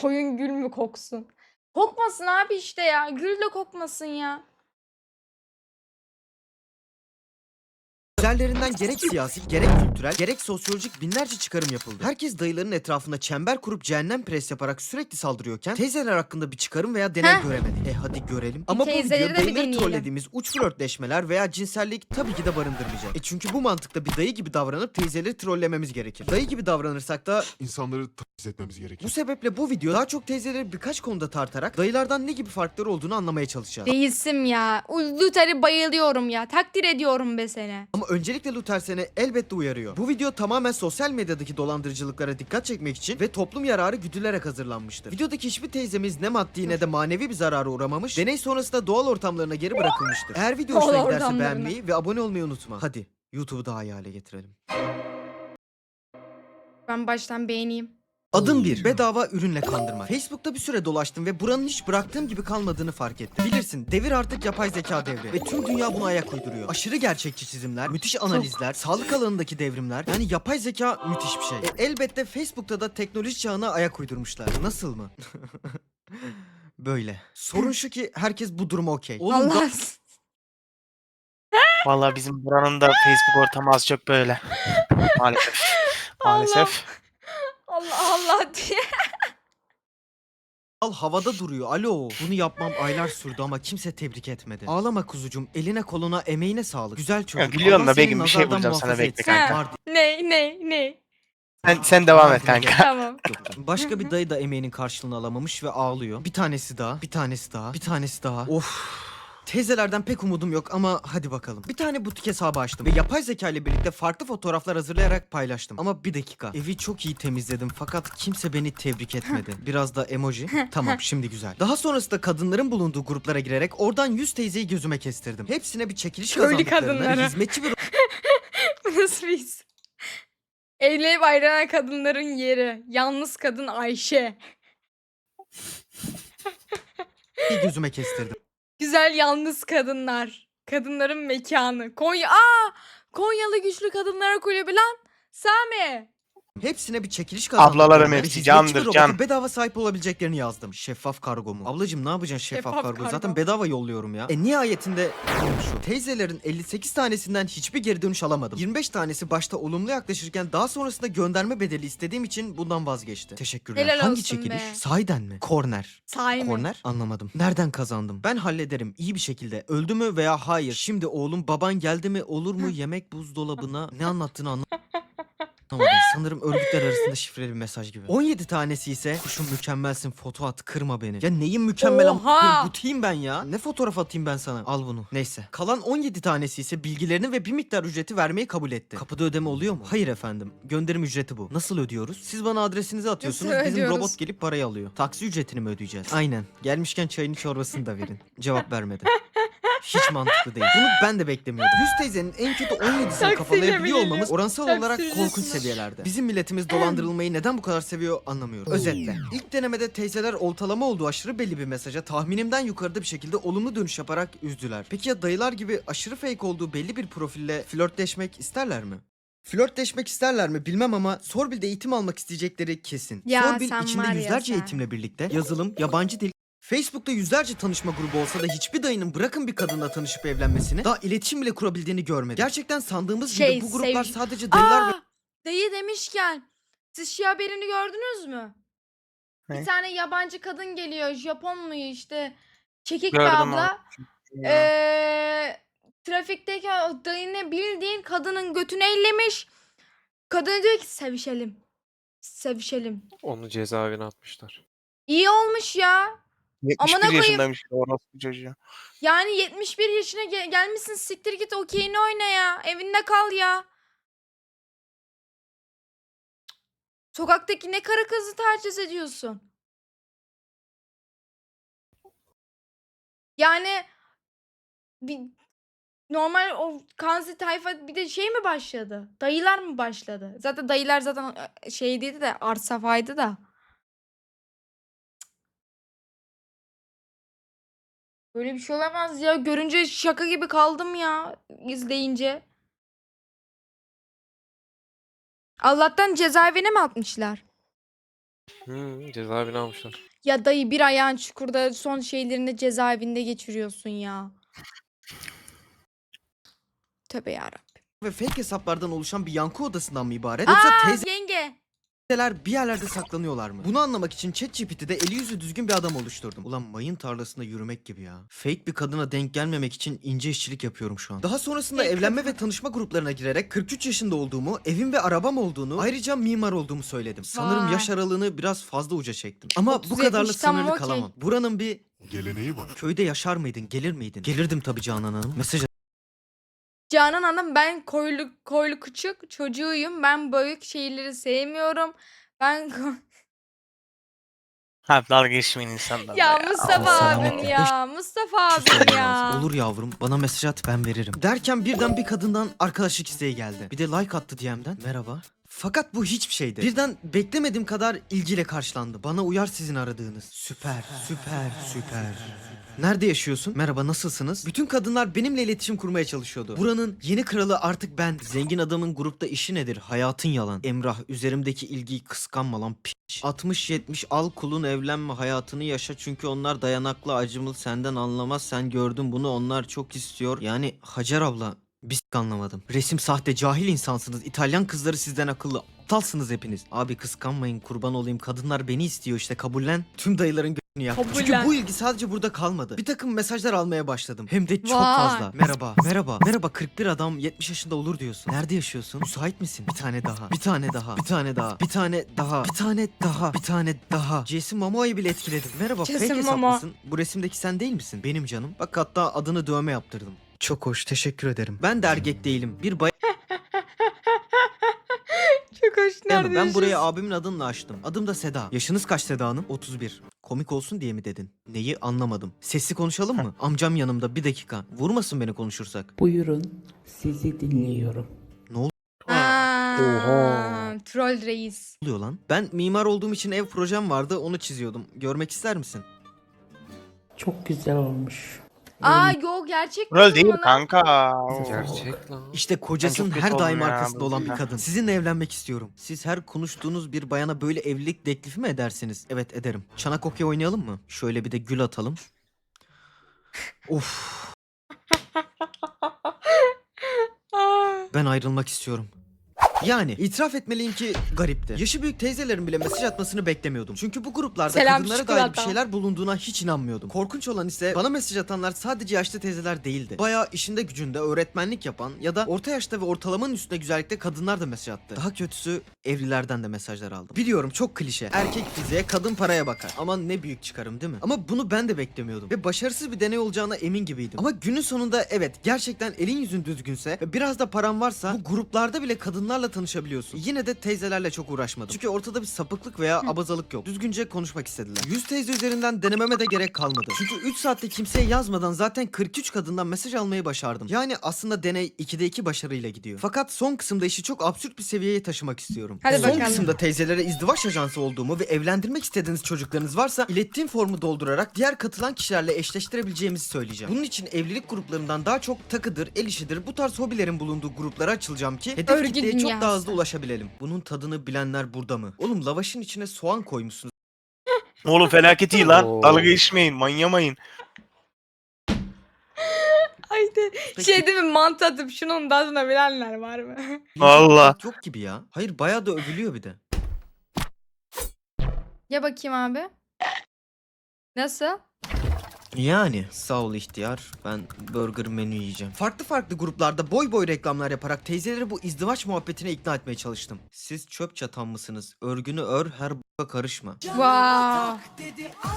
koyun gül mü koksun? Kokmasın abi işte ya. Gül de kokmasın ya. Üzerlerinden gerek siyasi, gerek kültürel, gerek sosyolojik binlerce çıkarım yapıldı. Herkes dayıların etrafında çember kurup cehennem pres yaparak sürekli saldırıyorken teyzeler hakkında bir çıkarım veya deney Heh. göremedi. E hadi görelim. Ama bu teyzeleri video de bir dayıları deneyelim. trollediğimiz uç flörtleşmeler veya cinsellik tabii ki de barındırmayacak. E çünkü bu mantıkta bir dayı gibi davranıp teyzeleri trollememiz gerekir. Dayı gibi davranırsak da İnsanları taciz etmemiz gerekir. bu sebeple bu video daha çok teyzeleri birkaç konuda tartarak dayılardan ne gibi farkları olduğunu anlamaya çalışacağız. Değilsim ya. Luther'i bayılıyorum ya. Takdir ediyorum be seni. Ama öncelikle Luther seni elbette uyarıyor. Bu video tamamen sosyal medyadaki dolandırıcılıklara dikkat çekmek için ve toplum yararı güdülerek hazırlanmıştır. Videodaki hiçbir teyzemiz ne maddi ne de manevi bir zarara uğramamış, deney sonrasında doğal ortamlarına geri bırakılmıştır. Eğer video hoşuna Doğal giderse ortamlarına. beğenmeyi ve abone olmayı unutma. Hadi YouTube'u daha iyi hale getirelim. Ben baştan beğeneyim. Adım 1. Bedava ürünle kandırmak. Facebook'ta bir süre dolaştım ve buranın hiç bıraktığım gibi kalmadığını fark ettim. Bilirsin devir artık yapay zeka devri ve tüm dünya buna ayak uyduruyor. Aşırı gerçekçi çizimler, müthiş analizler, sağlık alanındaki devrimler yani yapay zeka müthiş bir şey. E, elbette Facebook'ta da teknoloji çağına ayak uydurmuşlar. Nasıl mı? Böyle. Sorun şu ki herkes bu duruma okey. Oğlum Allah. Vallahi bizim buranın da Facebook ortamı az çok böyle. Maalesef. Maalesef. Allah Allah diye. Al havada duruyor. Alo. Bunu yapmam aylar sürdü ama kimse tebrik etmedi. Ağlama kuzucum. Eline koluna emeğine sağlık. Güzel çocuk. gülüyorum Allah da Begüm, bir şey bulacağım sana, bekle kanka. Ne ne ne. Sen, sen devam et kanka. Tamam. Başka bir dayı da emeğinin karşılığını alamamış ve ağlıyor. Bir tanesi daha, bir tanesi daha, bir tanesi daha. Of. Teyzelerden pek umudum yok ama hadi bakalım. Bir tane butik hesabı açtım ve yapay zeka ile birlikte farklı fotoğraflar hazırlayarak paylaştım. Ama bir dakika. Evi çok iyi temizledim fakat kimse beni tebrik etmedi. Biraz da emoji. tamam şimdi güzel. Daha sonrasında kadınların bulunduğu gruplara girerek oradan 100 teyzeyi gözüme kestirdim. Hepsine bir çekiliş Köylü kazandıklarını, kadınlara. hizmetçi bir Bu nasıl bir his? Evlenip ayrılan kadınların yeri. Yalnız kadın Ayşe. roleyi gözüme kestirdim. Güzel yalnız kadınlar. Kadınların mekanı. Konya. Aa! Konyalı güçlü kadınlara kulübü lan. Sami. Hepsine bir çekiliş Ablalarım kazandırdım. ve hepsi hizmetçi candır, bir robota can. bedava sahip olabileceklerini yazdım. Şeffaf kargo mu? Ablacım ne yapacaksın şeffaf, Şeffaf kargo? kargo. Zaten bedava yolluyorum ya. E nihayetinde şu. Teyzelerin 58 tanesinden hiçbir geri dönüş alamadım. 25 tanesi başta olumlu yaklaşırken daha sonrasında gönderme bedeli istediğim için bundan vazgeçti. Teşekkürler. Helal Hangi olsun çekiliş? be. Sahiden mi? Korner. Sahi mi? Korner? Anlamadım. Nereden kazandım? Ben hallederim iyi bir şekilde. Öldü mü veya hayır. Şimdi oğlum baban geldi mi olur mu yemek buzdolabına ne anlattığını anlamadım. Anlamadım. Sanırım örgütler arasında şifreli bir mesaj gibi. 17 tanesi ise kuşum mükemmelsin foto at kırma beni. Ya neyin mükemmel ama Oha! butiyim ben ya. Ne fotoğraf atayım ben sana? Al bunu. Neyse. Kalan 17 tanesi ise bilgilerini ve bir miktar ücreti vermeyi kabul etti. Kapıda ödeme oluyor mu? Hayır efendim. Gönderim ücreti bu. Nasıl ödüyoruz? Siz bana adresinizi atıyorsunuz. Bizim ödüyoruz? robot gelip parayı alıyor. Taksi ücretini mi ödeyeceğiz? Aynen. Gelmişken çayını çorbasını da verin. Cevap vermedi. Hiç mantıklı değil. Bunu ben de beklemiyordum. 100 teyzenin en kötü 17'sini Taksiyle kafalayabiliyor mi olmamız oransal Taksiyle olarak korkunç seviyelerde. Bizim milletimiz dolandırılmayı neden bu kadar seviyor anlamıyorum. Özetle. İlk denemede teyzeler oltalama olduğu aşırı belli bir mesaja tahminimden yukarıda bir şekilde olumlu dönüş yaparak üzdüler. Peki ya dayılar gibi aşırı fake olduğu belli bir profille flörtleşmek isterler mi? Flörtleşmek isterler mi bilmem ama Sorbil'de eğitim almak isteyecekleri kesin. Ya Sorbil sen içinde var ya yüzlerce sen. eğitimle birlikte yazılım, yabancı dil, Facebook'ta yüzlerce tanışma grubu olsa da hiçbir dayının bırakın bir kadınla tanışıp evlenmesini daha iletişim bile kurabildiğini görmedim. Gerçekten sandığımız Şey, gibi bu gruplar sev- sadece dayılar ve Aa! Dayı demişken. Siz şey haberini gördünüz mü? Ne? Bir tane yabancı kadın geliyor. Japon mu işte? Çekik bir Gördüm onu. abla. Ee, trafikteyken o dayını bildiğin kadının götünü ellemiş. Kadın diyor ki sevişelim. Sevişelim. Onu cezaevine atmışlar. İyi olmuş ya. 71 Amına koyayım. yaşındaymış orospu çocuğu. Yani 71 yaşına ge- gelmişsin siktir git okeyini oyna ya. Evinde kal ya. Sokaktaki ne kara kızı taciz ediyorsun? Yani bir normal o kanzi tayfa bir de şey mi başladı? Dayılar mı başladı? Zaten dayılar zaten e, şey dedi de art safhaydı da. Böyle bir şey olamaz ya. Görünce şaka gibi kaldım ya izleyince. Allah'tan cezaevine mi atmışlar? Hı, cezaevine almışlar. Ya dayı bir ayağın çukurda son şeylerini cezaevinde geçiriyorsun ya. Tövbe yarabbim. ve fake hesaplardan oluşan bir yankı odasından mı ibaret? Yoksa Aa teyze yenge. Teyzeler bir yerlerde saklanıyorlar mı? Bunu anlamak için ChatGPT'de eli yüzü düzgün bir adam oluşturdum. Ulan mayın tarlasında yürümek gibi ya. Fake bir kadına denk gelmemek için ince işçilik yapıyorum şu an. Daha sonrasında evlenme ve tanışma gruplarına girerek 43 yaşında olduğumu, evim ve arabam olduğunu, ayrıca mimar olduğumu söyledim. Sanırım Vay. yaş aralığını biraz fazla uca çektim. Ama bu 30 kadarla tamam, sınırlı okey. kalamam. Buranın bir Geleneği var. köyde yaşar mıydın, gelir miydin? Gelirdim tabii Canan Hanım. Mesaj Canan Hanım ben koylu koylu küçük çocuğuyum. Ben büyük şeyleri sevmiyorum. Ben Ha dalga geçmeyin insanlarla ya ya. Mustafa Allah abim ya. Mustafa abim ya. Olur yavrum bana mesaj at ben veririm. Derken birden bir kadından arkadaşlık isteği geldi. Bir de like attı DM'den. Merhaba. Fakat bu hiçbir şeydi. Birden beklemediğim kadar ilgiyle karşılandı. Bana uyar sizin aradığınız. Süper, süper, süper. Nerede yaşıyorsun? Merhaba, nasılsınız? Bütün kadınlar benimle iletişim kurmaya çalışıyordu. Buranın yeni kralı artık ben. Zengin adamın grupta işi nedir? Hayatın yalan. Emrah, üzerimdeki ilgiyi kıskanma lan piç. 60-70 al kulun evlenme hayatını yaşa çünkü onlar dayanaklı acımıl senden anlamaz sen gördün bunu onlar çok istiyor. Yani Hacer abla biz anlamadım. Resim sahte cahil insansınız. İtalyan kızları sizden akıllı. Aptalsınız hepiniz. Abi kıskanmayın kurban olayım. Kadınlar beni istiyor işte kabullen. Tüm dayıların göğünü yap. Çünkü bu ilgi sadece burada kalmadı. Bir takım mesajlar almaya başladım. Hem de çok Vay. fazla. Merhaba. Merhaba. Merhaba 41 adam 70 yaşında olur diyorsun. Nerede yaşıyorsun? Müsait misin? Bir tane daha. Bir tane daha. Bir tane daha. Bir tane daha. Bir tane daha. Bir tane daha. Jason Momoa'yı bile etkiledim. Merhaba Jason fake Momoa. hesaplısın. Bu resimdeki sen değil misin? Benim canım. Bak hatta adını dövme yaptırdım. Çok hoş teşekkür ederim. Ben de erkek değilim. Bir bayanım Çok hoş nerede ben burayı abimin adınla açtım. Adım da Seda. Yaşınız kaç Seda Hanım? 31. Komik olsun diye mi dedin? Neyi anlamadım. Sesli konuşalım mı? Amcam yanımda bir dakika. Vurmasın beni konuşursak. Buyurun, sizi dinliyorum. Aa, Oha. Troll reis. oluyor lan? Ben mimar olduğum için ev projem vardı onu çiziyordum. Görmek ister misin? Çok güzel olmuş. Aa yok gerçek Rol değil lan. kanka. Gerçek lan. İşte kocasının kötü her daim ya arkasında bu olan bir kadın. Sizinle evlenmek istiyorum. Siz her konuştuğunuz bir bayana böyle evlilik teklifi mi edersiniz? Evet ederim. Çanak okey oynayalım mı? Şöyle bir de gül atalım. of ben ayrılmak istiyorum. Yani itiraf etmeliyim ki garipti. Yaşı büyük teyzelerin bile mesaj atmasını beklemiyordum. Çünkü bu gruplarda Selam kadınlara dair bir çikolata. şeyler bulunduğuna hiç inanmıyordum. Korkunç olan ise bana mesaj atanlar sadece yaşlı teyzeler değildi. Bayağı işinde gücünde öğretmenlik yapan ya da orta yaşta ve ortalamanın üstünde güzellikte kadınlar da mesaj attı. Daha kötüsü evlilerden de mesajlar aldım. Biliyorum çok klişe. Erkek fiziğe kadın paraya bakar. Aman ne büyük çıkarım değil mi? Ama bunu ben de beklemiyordum. Ve başarısız bir deney olacağına emin gibiydim. Ama günün sonunda evet gerçekten elin yüzün düzgünse ve biraz da paran varsa bu gruplarda bile kadınlarla tanışabiliyorsun. Yine de teyzelerle çok uğraşmadım. Çünkü ortada bir sapıklık veya abazalık yok. Düzgünce konuşmak istediler. 100 teyze üzerinden denememe de gerek kalmadı. Çünkü 3 saatte kimseye yazmadan zaten 43 kadından mesaj almayı başardım. Yani aslında deney 2'de 2 başarıyla gidiyor. Fakat son kısımda işi çok absürt bir seviyeye taşımak istiyorum. Hadi son bakalım. kısımda teyzelere izdivaç ajansı olduğumu ve evlendirmek istediğiniz çocuklarınız varsa ilettiğim formu doldurarak diğer katılan kişilerle eşleştirebileceğimizi söyleyeceğim. Bunun için evlilik gruplarından daha çok takıdır, el işidir bu tarz hobilerin bulunduğu gruplara açılacağım ki hedef Örgü kitleye çok dünyası. daha hızlı ulaşabilelim. Bunun tadını bilenler burada mı? Oğlum lavaşın içine soğan koymuşsunuz. Oğlum felaket iyi lan. Oo. Dalga geçmeyin manyamayın. Haydi. Şey değil mi mantı atıp şunun tadını bilenler var mı? Valla. Yok gibi ya. Hayır bayağı da övülüyor bir de. ya bakayım abi. Nasıl? Yani sağ ol ihtiyar. Ben burger menü yiyeceğim. Farklı farklı gruplarda boy boy reklamlar yaparak teyzeleri bu izdivaç muhabbetine ikna etmeye çalıştım. Siz çöp çatan mısınız? Örgünü ör her b**a karışma. Wow.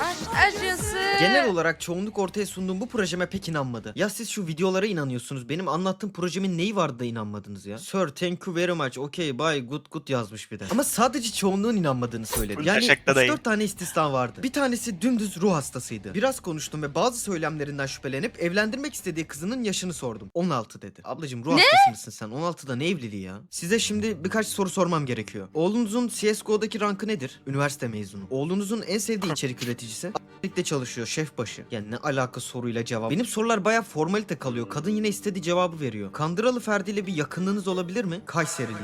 Aşk acısı. Genel olarak çoğunluk ortaya sunduğum bu projeme pek inanmadı. Ya siz şu videolara inanıyorsunuz. Benim anlattığım projemin neyi vardı da inanmadınız ya? Sir thank you very much. Okay bye good good yazmış bir de. Ama sadece çoğunluğun inanmadığını söyledi. Yani gerçekte değil. 3-4 tane istisna vardı. Bir tanesi dümdüz ruh hastasıydı. Biraz konuştum ve bazı söylemlerinden şüphelenip evlendirmek istediği kızının yaşını sordum. 16 dedi. Ablacım ruh hastası mısın sen? 16'da ne evliliği ya? Size şimdi birkaç soru sormam gerekiyor. Oğlunuzun CSGO'daki rankı nedir? Üniversite mezunu. Oğlunuzun en sevdiği içerik üreticisi? Birlikte çalışıyor şef başı. Yani ne alaka soruyla cevap. Benim sorular baya formalite kalıyor. Kadın yine istediği cevabı veriyor. Kandıralı Ferdi ile bir yakınlığınız olabilir mi? Kayseriliyim.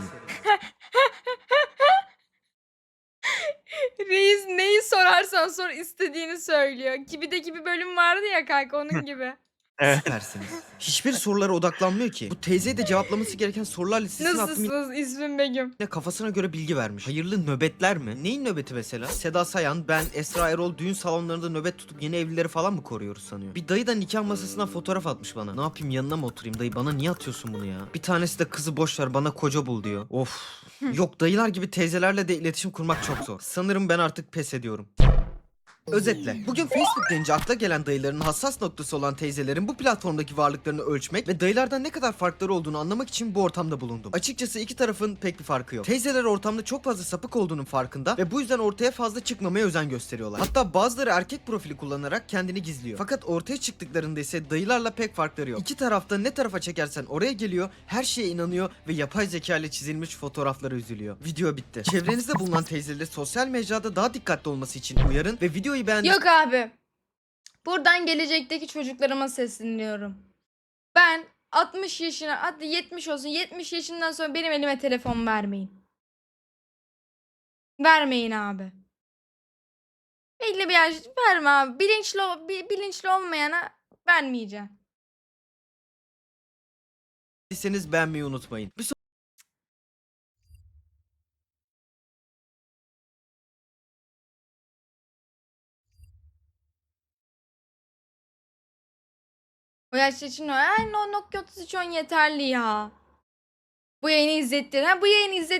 Reis Ondan sonra istediğini söylüyor. Kibi'deki bir bölüm vardı ya kanka onun gibi. Evet. Süpersiniz. Hiçbir sorulara odaklanmıyor ki. Bu teyzeye de cevaplaması gereken sorular listesini attım Nasılsınız İsmim Begüm? yine kafasına göre bilgi vermiş. Hayırlı nöbetler mi? Neyin nöbeti mesela? Seda Sayan, ben, Esra Erol düğün salonlarında nöbet tutup yeni evlileri falan mı koruyoruz sanıyor? Bir dayı da nikah masasına fotoğraf atmış bana. Ne yapayım yanına mı oturayım dayı bana niye atıyorsun bunu ya? Bir tanesi de kızı boş ver bana koca bul diyor. Of. Yok dayılar gibi teyzelerle de iletişim kurmak çok zor. Sanırım ben artık pes ediyorum. Özetle, bugün Facebook deyince akla gelen dayıların hassas noktası olan teyzelerin bu platformdaki varlıklarını ölçmek ve dayılardan ne kadar farkları olduğunu anlamak için bu ortamda bulundum. Açıkçası iki tarafın pek bir farkı yok. Teyzeler ortamda çok fazla sapık olduğunun farkında ve bu yüzden ortaya fazla çıkmamaya özen gösteriyorlar. Hatta bazıları erkek profili kullanarak kendini gizliyor. Fakat ortaya çıktıklarında ise dayılarla pek farkları yok. İki tarafta ne tarafa çekersen oraya geliyor, her şeye inanıyor ve yapay zeka ile çizilmiş fotoğraflara üzülüyor. Video bitti. Çevrenizde bulunan teyzeleri sosyal mecrada daha dikkatli olması için uyarın ve videoyu beğendiyseniz Yok abi. Buradan gelecekteki çocuklarıma sesleniyorum. Ben 60 yaşına hadi 70 olsun 70 yaşından sonra benim elime telefon vermeyin. Vermeyin abi. Belli bir yaş verme abi. Bilinçli, bilinçli olmayana vermeyeceğim. beğenmeyi unutmayın. Bir O yaş için o. Ay no Nokia 3310 yeterli ya. Bu yayını izlettir. Ha bu yayını izlet